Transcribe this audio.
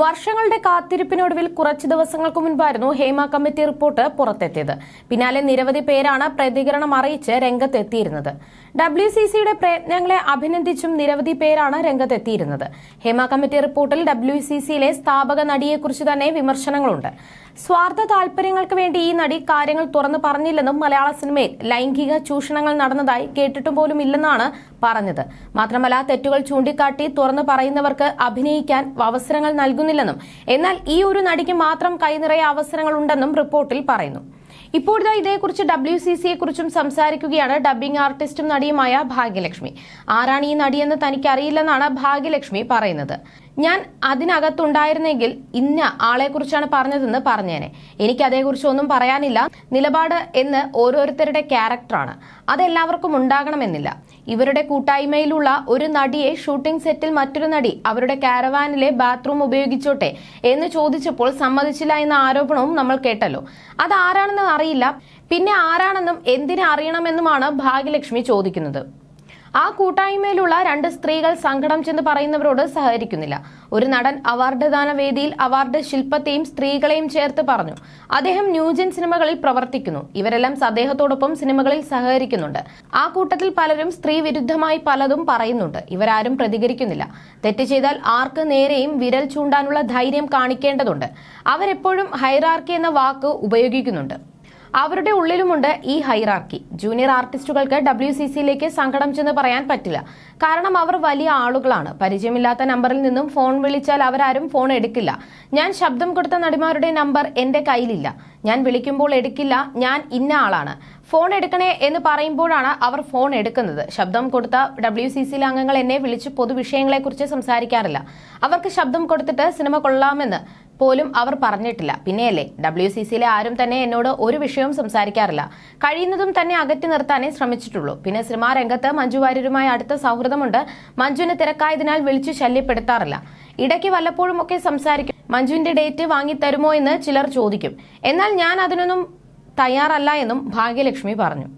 വർഷങ്ങളുടെ കാത്തിരിപ്പിനൊടുവിൽ കുറച്ചു ദിവസങ്ങൾക്ക് മുൻപായിരുന്നു ഹേമ കമ്മിറ്റി റിപ്പോർട്ട് പുറത്തെത്തിയത്. പിന്നാലെ നിരവധി പേരാണ് പ്രതികരണം അറിയിച്ച് രംഗത്തെത്തിയിരുന്നത്. ഡബ്ല്യു സി സിയുടെ പ്രയത്നങ്ങളെ അഭിനന്ദിച്ചും നിരവധി പേരാണ് രംഗത്തെത്തിയിരുന്നത്. Hema committee report W C സിയിലെ സ്ഥാപക നടിയെക്കുറിച്ച് തന്നെ വിമർശനങ്ങളുണ്ട്. സ്വാർത്ഥ താൽപര്യങ്ങൾക്ക് വേണ്ടി ഈ നടി കാര്യങ്ങൾ തുറന്നു പറഞ്ഞില്ലെന്നും മലയാള സിനിമയിൽ ലൈംഗിക ചൂഷണങ്ങൾ നടന്നതായി കേട്ടിട്ടും പോലും ഇല്ലെന്നാണ് പറഞ്ഞത്. മാത്രമല്ല തെറ്റുകൾ ചൂണ്ടിക്കാട്ടി തുറന്നു പറയുന്നവർക്ക് അഭിനയിക്കാൻ അവസരങ്ങൾ നൽകുന്നില്ലെന്നും എന്നാൽ ഈ ഒരു നടിക്ക് മാത്രം കൈനിറയ അവസരങ്ങളുണ്ടെന്നും റിപ്പോർട്ടിൽ പറയുന്നു. ഇപ്പോഴത്തെ ഇതേക്കുറിച്ച് ഡബ്ല്യു സി സിയെ കുറിച്ചും സംസാരിക്കുകയാണ് ഡബ്ബിംഗ് ആർട്ടിസ്റ്റും നടിയുമായ ഭാഗ്യലക്ഷ്മി. ആരാണ് ഈ നടിയെന്ന് തനിക്കറിയില്ലെന്നാണ് ഭാഗ്യലക്ഷ്മി പറയുന്നത്. ഞാൻ അതിനകത്തുണ്ടായിരുന്നെങ്കിൽ ഇന്ന ആളെക്കുറിച്ചാണ് പറഞ്ഞതെന്ന് പറഞ്ഞേനെ. എനിക്ക് അതേക്കുറിച്ച് ഒന്നും പറയാനില്ല. നിലപാട് എന്ന് ഓരോരുത്തരുടെ ക്യാരക്ടറാണ്. അതെല്ലാവർക്കും ഉണ്ടാകണമെന്നില്ല. ഇവരുടെ കൂട്ടായ്മയിലുള്ള ഒരു നടിയെ ഷൂട്ടിംഗ് സെറ്റിൽ മറ്റൊരു നടി അവരുടെ കാരവാനിലെ ബാത്റൂം ഉപയോഗിച്ചോട്ടെ എന്ന് ചോദിച്ചപ്പോൾ സമ്മതിച്ചില്ല എന്ന ആരോപണവും നമ്മൾ കേട്ടല്ലോ. അത് ആരാണെന്ന് അറിയില്ല. പിന്നെ ആരാണെന്നും എന്തിനെ അറിയണമെന്നുമാണ് ഭാഗ്യലക്ഷ്മി ചോദിക്കുന്നത്. ആ കൂട്ടായ്മയിലുള്ള രണ്ട് സ്ത്രീകൾ സങ്കടം ചെന്ന് പറയുന്നവരോട് സഹകരിക്കുന്നില്ല. ഒരു നടൻ അവാർഡ് ദാന വേദിയിൽ അവാർഡ് ശില്പത്തെയും സ്ത്രീകളെയും ചേർത്ത് പറഞ്ഞു. അദ്ദേഹം ന്യൂജൻ സിനിമകളിൽ പ്രവർത്തിക്കുന്നു. ഇവരെല്ലാം അദ്ദേഹത്തോടൊപ്പം സിനിമകളിൽ സഹകരിക്കുന്നുണ്ട്. ആ കൂട്ടത്തിൽ പലരും സ്ത്രീ വിരുദ്ധമായി പലതും പറയുന്നുണ്ട്. ഇവരാരും പ്രതികരിക്കുന്നില്ല. തെറ്റ് ചെയ്താൽ ആർക്ക് നേരെയും വിരൽ ചൂണ്ടാനുള്ള ധൈര്യം കാണിക്കേണ്ടതുണ്ട്. അവരെപ്പോഴും ഹൈറാർക്കി എന്ന വാക്ക് ഉപയോഗിക്കുന്നുണ്ട്. അവരുടെ ഉള്ളിലുമുണ്ട് ഈ ഹൈറാർക്കി. ജൂനിയർ ആർട്ടിസ്റ്റുകൾക്ക് ഡബ്ല്യു സി സിയിലേക്ക് സങ്കടം ചെന്ന് പറയാൻ പറ്റില്ല. കാരണം അവർ വലിയ ആളുകളാണ്. പരിചയമില്ലാത്ത നമ്പറിൽ നിന്നും ഫോൺ വിളിച്ചാൽ അവരാരും ഫോൺ എടുക്കില്ല. ഞാൻ ശബ്ദം കൊടുത്ത നടിമാരുടെ നമ്പർ എന്റെ കയ്യിലില്ല. ഞാൻ വിളിക്കുമ്പോൾ എടുക്കില്ല. ഞാൻ ഇന്ന ആളാണ്. ഫോൺ എടുക്കണേ എന്ന് പറയുമ്പോഴാണ് അവർ ഫോൺ എടുക്കുന്നത്. ശബ്ദം കൊടുത്ത ഡബ്ല്യു സി സിയിലെ അംഗങ്ങൾ എന്നെ വിളിച്ച് പൊതുവിഷയങ്ങളെക്കുറിച്ച് സംസാരിക്കാറില്ല. അവർക്ക് ശബ്ദം കൊടുത്തിട്ട് സിനിമ കൊള്ളാമെന്ന് പോലും അവർ പറഞ്ഞിട്ടില്ല. പിന്നെയല്ലേ ഡബ്ല്യു സി സിയിലെ ആരും തന്നെ എന്നോട് ഒരു വിഷയവും സംസാരിക്കാറില്ല. കഴിയുന്നതും തന്നെ അകറ്റി നിർത്താനേ ശ്രമിച്ചിട്ടുള്ളൂ. പിന്നെ സിനിമാ രംഗത്ത് മഞ്ജു വാര്യരുമായി അടുത്ത സൗഹൃദമുണ്ട്. മഞ്ജുവിന് തിരക്കായതിനാൽ വിളിച്ചു ശല്യപ്പെടുത്താറില്ല. ഇടയ്ക്ക് വല്ലപ്പോഴും ഒക്കെ സംസാരിക്കും. മഞ്ജുവിന്റെ ഡേറ്റ് വാങ്ങി തരുമോ എന്ന് ചിലർ ചോദിക്കും. എന്നാൽ ഞാൻ അതിനൊന്നും തയ്യാറല്ല എന്നും ഭാഗ്യലക്ഷ്മി പറഞ്ഞു.